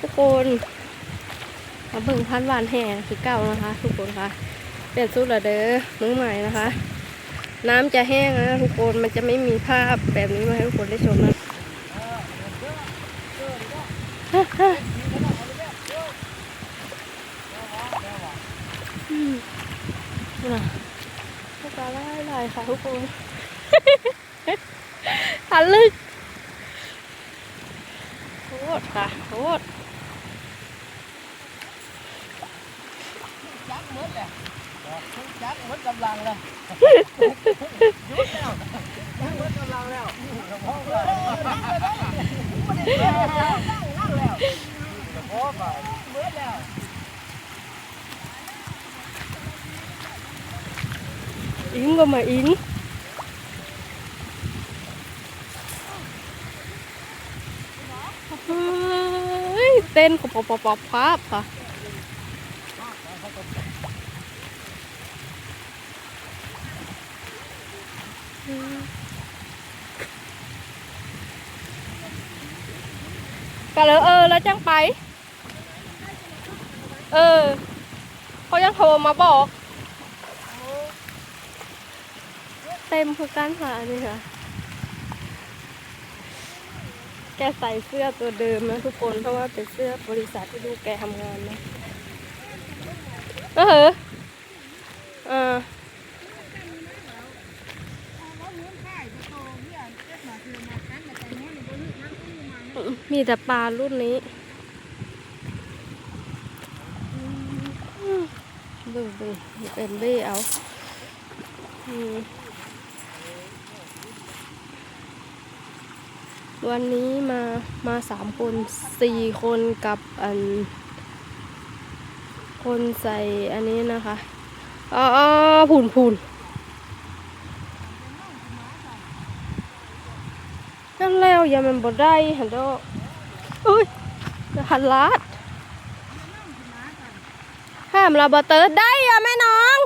ทุกคนมาเบิ่งพันวานแห่คือเก่านะคะ ทุกคนคะเปลี่ยนสูตรละเด้อมือใหม่นะคะ น้ำจะแห้งนะทุกคนมันจะไม่มีภาพแบบนี้มาให้ทุกคนได้ชมนะฮ่าฮ่าอืมนะพวกปลาไล่ไล่ค่ะทุกคนหันลึกโคตรค่ะโคตร จักหมดเลยจักหมดกำลังเลยยุดแล้วจักหมดกำลังแล้วพ่อเลยนั่งแล้วนั่งแล้วพ่อไปหมดแล้วอิงก็มาอิงเฮ้ยเต้นขบปอบปอบครับค่ะ ก็เลยเออ แล้วจังไป เออเขายังโทรมาบอก เต็มคือการหานี่ค่ะ แกใส่เสื้อตัวเดิมนะทุกคน เพราะว่าเป็นเสื้อบริษัทที่ดูแกทำงานนะเออา มีแต่ปลารุ่นนี้บิ่งเบิ่งเป็นเบี้เอาอืมวันนี้มามาสามคนสี่คนกับอัน คนใส่อันนี้นะคะอ๋อผุนผุนนั่นแล้วอย่ามันบ่ได้หันโดอุ้ ยหันลาดห้ามลาบเตอร์ได้อะแม่น้อง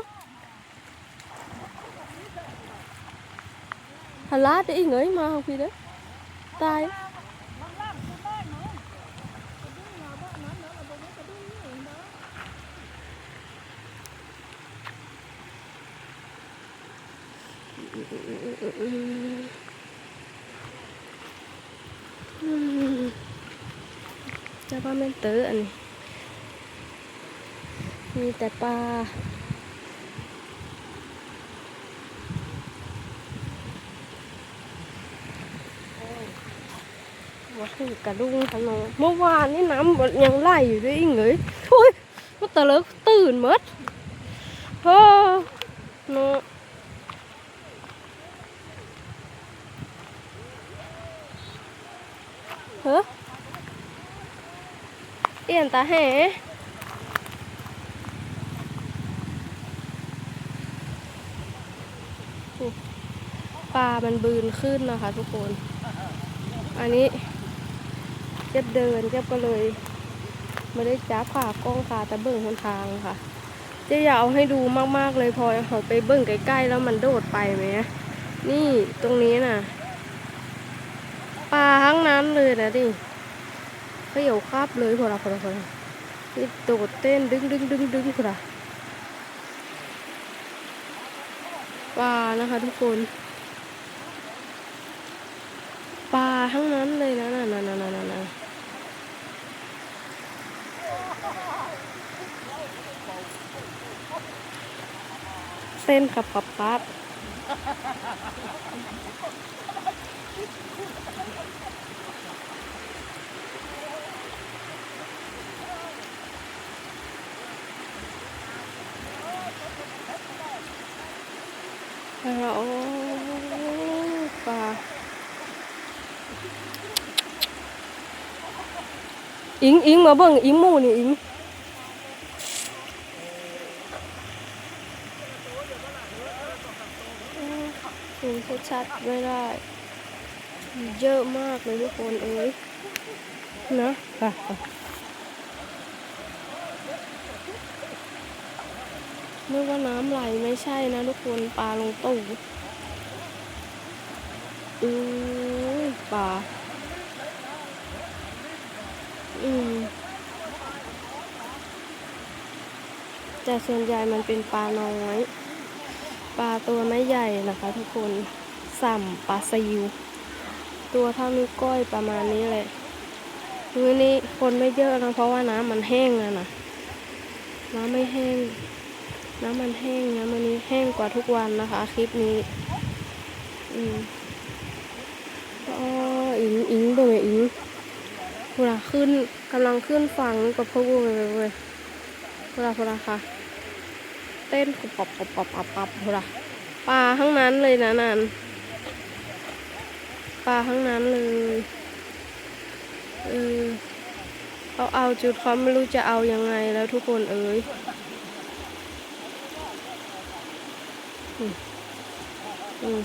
หันลาดได้อีกเหงยมาเอาพี่เด้อตาย จะว่าแม่นเตออันนี้มีแต่ปลาว่าคือกระดุงขนมเมื่อวานนี่น้ำบดยังไหลอยู่ด้วยอีกเลยโอ้ยมันตะเลิกตื่นหมดเฮ้อเนาะเฮ้อ เอียนตาแห่ปลามันบืนขึ้นนะคะทุกคน อันนี้เจ็บเดินเจ็บก็เลยไม่ได้จับขากล้องขาแต่เบิ่งหนทางค่ะเจ๊อยากเอาให้ดูมากๆเลยพอเขาไปเบิ่งใกล้ๆแล้วมันโดดไปไหมนี่ตรงนี้น่ะ ปลาทั้งนั้นเลยนะดิ เขย่าคาบเลยพอละพอละพอละนี่โดดเต้นดึงดึงดึงดึงพอละปลานะคะทุกคนปลาทั้งนั้นเลยนะนะนะนะนะนะนะเส้นกับปับปั๊บ โอ้ปลาอิงอิงมาเบิ่งอิงหมูนี่อิงเห็นชัดๆไม่ได้ เยอะมากเลยทุกคนเอ้ยนะไปไป นึกว่าน้ำไหลไม่ใช่นะทุกคนปลาลงตู้อือปลาอืมแต่ส่วนใหญ่มันเป็นปลาน้อย ปลาตัวไม่ใหญ่นะคะทุกคนสัมปลาซิว ตัวเท่านิ้วก้อยประมาณนี้เลยมื้อนี้คนไม่เยอะนะเพราะว่าน้ำมันแห้งแล้วนะน้ำไม่แห้ง น้ำมันแห้งนะมื้อนี้แห้งกว่าทุกวันนะคะ คลิปนี้ อืมอ๋ออิงอิงเบ่งไอ้อิงเวลาขึ้นกำลังขึ้นฝั่งกับพวกกูเลยเว้ยเวลาเวลาค่ะ เต้นปับปับปับปับปับเวลาปลาทั้งนั้นเลยนะนันปลาทั้งนั้นเลยเออเขาเอาจุดเขาไม่รู้จะเอายังไงแล้วทุกคนเอ้ย อืมอืม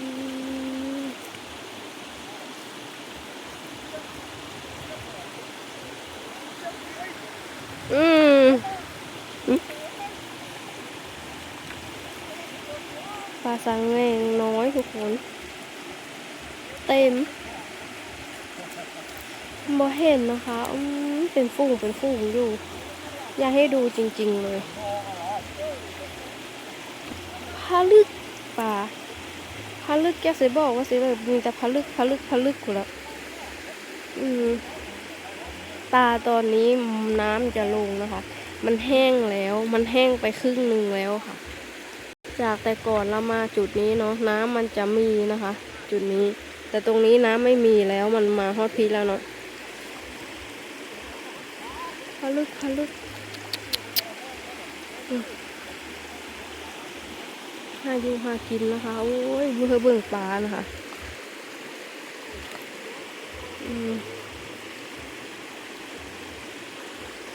อืมอืมอืม เต็มบ่เห็นนะคะอืเป็นฝูงเป็นฝูงอยู่ อยากให้ดูจริง ๆเลยพาลึกปลาพาลึกแกสิบอกว่าสิแบบมีแต่พาลึกพาลึกพาลึกกูแล้วอืมตาตอนนี้น้ำจะลงนะคะ มันแห้งแล้ว มันแห้งไปครึ่งหนึ่งแล้วค่ะ จากแต่ก่อนเรามาจุดนี้เนาะน้ำมันจะมีนะคะ จุดนี้ แต่ตรงนี้น้ำไม่มีแล้วมันมาฮอดพีแล้วเนาะพาลุกพาลุกหาอยู่หากินนะคะ โอ้ยเบื่อเบิ่งปลานะคะ อืม